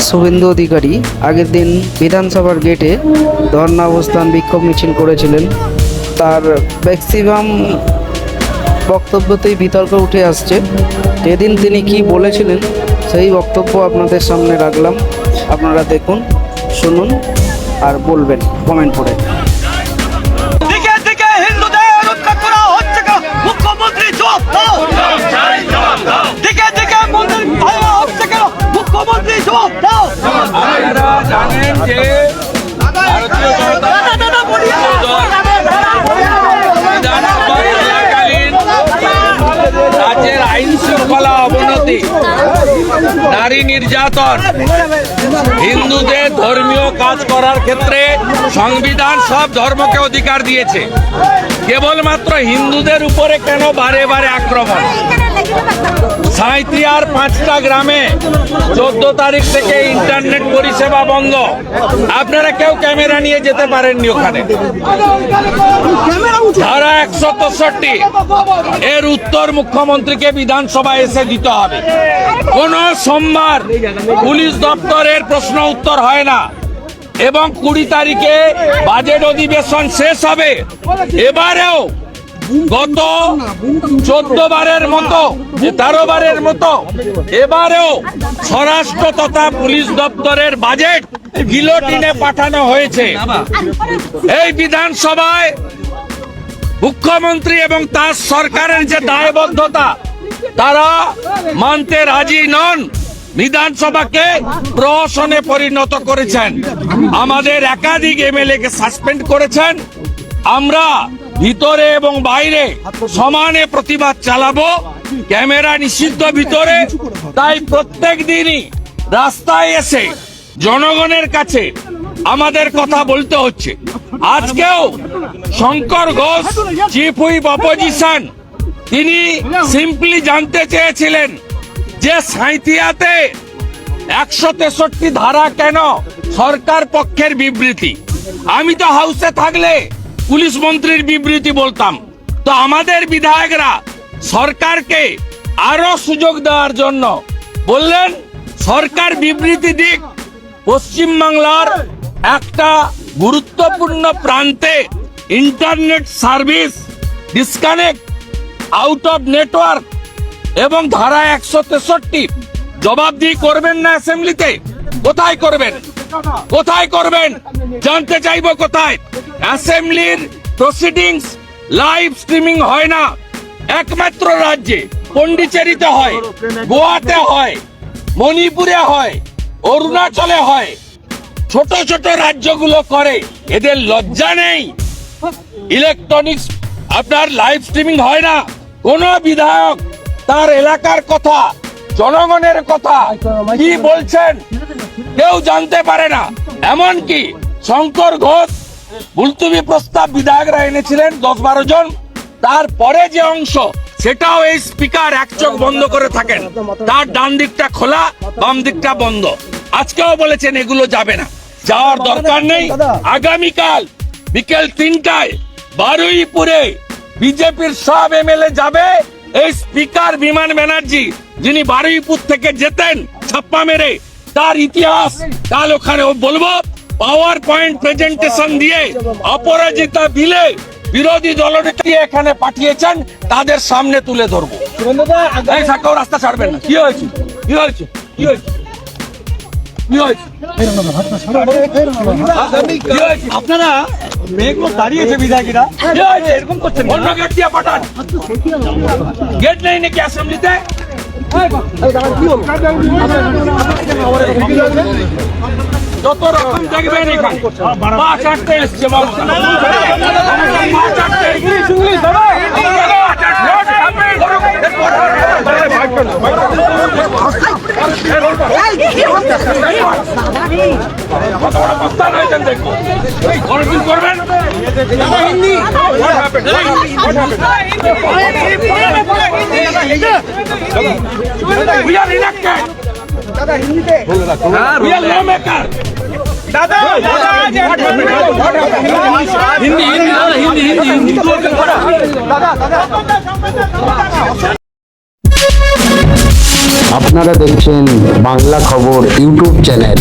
শুভেন্দু অধিকারী আগের দিন বিধানসভার গেটে ধর্ণা অবস্থান বিক্ষোভ মিছিল করেছিলেন। তার ম্যাক্সিমাম বক্তব্যতেই বিতর্ক উঠে আসছে। যেদিন তিনি কি বলেছিলেন, সেই বক্তব্য আপনাদের সামনে রাখলাম। আপনারা দেখুন, শুনুন আর বলবেন কমেন্ট করে। নারী নির্যাতন। হিন্দুদের ধর্মীয় কাজ করার ক্ষেত্রে সংবিধান সব ধর্মকে অধিকার দিয়েছে। কেবলমাত্র হিন্দুদের উপরে কেন বারে বারে আক্রমণ? সাঁইত্রিয়ার পাঁচটা গ্রামে চোদ্দ তারিখ থেকে ইন্টারনেট পরিষেবা বন্ধ। আপনারা কেউ ক্যামেরা নিয়ে যেতে পারেননি ওখানে। একশো তেষট্টি। এর উত্তর মুখ্যমন্ত্রীকে বিধানসভায় এসে দিতে হবে। কোন সোমবার পুলিশ দপ্তরের প্রশ্ন উত্তর হয় না এবং কুড়ি তারিখে বাজেট অধিবেশন শেষ হবে। এবারেও গত চোদ্দ বারের মতো, তেরো বারের মতো, এবারেও স্বরাষ্ট্র তথা পুলিশ দপ্তরের বাজেট গিলোটিনে পাঠানো হয়েছে। এই বিধানসভায় মুখ্যমন্ত্রী এবং তার সরকারের যে দায়বদ্ধতা, তারা মানতে রাজি নন। বিধানসভাকে প্রহসনে পরিণত করেছেন। আমাদের একাধিক এমএলএ কে সাসপেন্ড করেছেন। আমরা ভিতরে এবং বাইরে সমানে প্রতিবাদ চালাবো। ক্যামেরা নিষিদ্ধ ভিতরে। তাই প্রত্যেক দিনই রাস্তায় এসে জনগণের কাছে আমাদের কথা বলতে হচ্ছে। আজকেও Shankar Ghosh chief whip opposition তিনি সিম্পলি জানতে চেয়েছিলেন যে সাঁইথিয়াতে একশো তেষট্টি ধারা কেন সরকার পক্ষের বিবৃতি? আমি তো হাউসে থাকলে পুলিশ মন্ত্রীর বিবৃতি বলতাম। তো আমাদের বিধায়করা সরকারকে আরও সুযোগ দেওয়ার জন্য বললেন, সরকার বিবৃতি দিক পশ্চিমবাংলার একটা গুরুত্বপূর্ণ প্রান্তে internet service disconnect out of network এবং ধারা একশো তেষট্টি। জবাবদিহি করবেন না অ্যাসেম্বলিতে কোথায় করবেন? কোথায় করবেন? জানতে চাইব কোথায়? অ্যাসেম্বলির প্রসিডিংস লাইভ স্ট্রিমিং হয় না। একমাত্র রাজ্যে। পন্ডিচেরিতে হয়, গোয়াতে হয়, মণিপুরে হয়, অরুণাচলে হয়। ছোট ছোট রাজ্যগুলো করে। এদের লজ্জা নেই। ইলেকট্রনিক্স আপনার লাইভ স্ট্রিমিং হয় না। কোন বিধায়ক তার এলাকার কথা, জনগণের কথা কি বলছেন কেউ জানতে পারে না। এমন কি শঙ্কর ঘোষ, মুলতুবি প্রস্তাব বিধায়করা এনেছিলেন দশ বারো জন। তারপরে যে অংশ, সেটাও এই স্পিকার এক চোখ বন্ধ করে থাকেন। তার ডান দিকটা খোলা, বাম দিকটা বন্ধ। আজকেও বলেছেন এগুলো যাবে না। যাওয়ার দরকার নেই। আগামীকাল বিকেল তিনটায় বারুইপুরে বিজেপির সব এমএলএ যাবে এই স্পিকার বিমান ব্যানার্জি যিনি বারুইপুর থেকে যেতেন ছাপ্পা মেরে। তার ইতিহাস কাল ওখানে বলব পাওয়ার পয়েন্ট প্রেজেন্টেশন দিয়ে অপরাজিতা বিলে বিরোধী দলনেত্রী এখানে পাঠিয়েছেন তাদের সামনে তুলে ধরবো। রাস্তা ছাড়বেন না। কি হয়েছে? কি হয়েছে? কি হয়েছে? কি হয়েছে? কি হয়েছে? আপনারা মেয়েগুলো দাঁড়িয়েছে বিধায়করা। এরকম করছেন অন্য গেট দিয়ে পাঠান। গেট নেই নাকি অ্যাসেম্বলিতে যত রকম দেখবেন দেখব করবেন? Hindi What happened? What happened? We are elected. We are lawmaker. দাদা হিন্দি হিন্দি দাদা হিন্দি হিন্দি হিন্দি দাদা দাদা আপনারা দেখছেন বাংলা খবর ইউটিউব চ্যানেল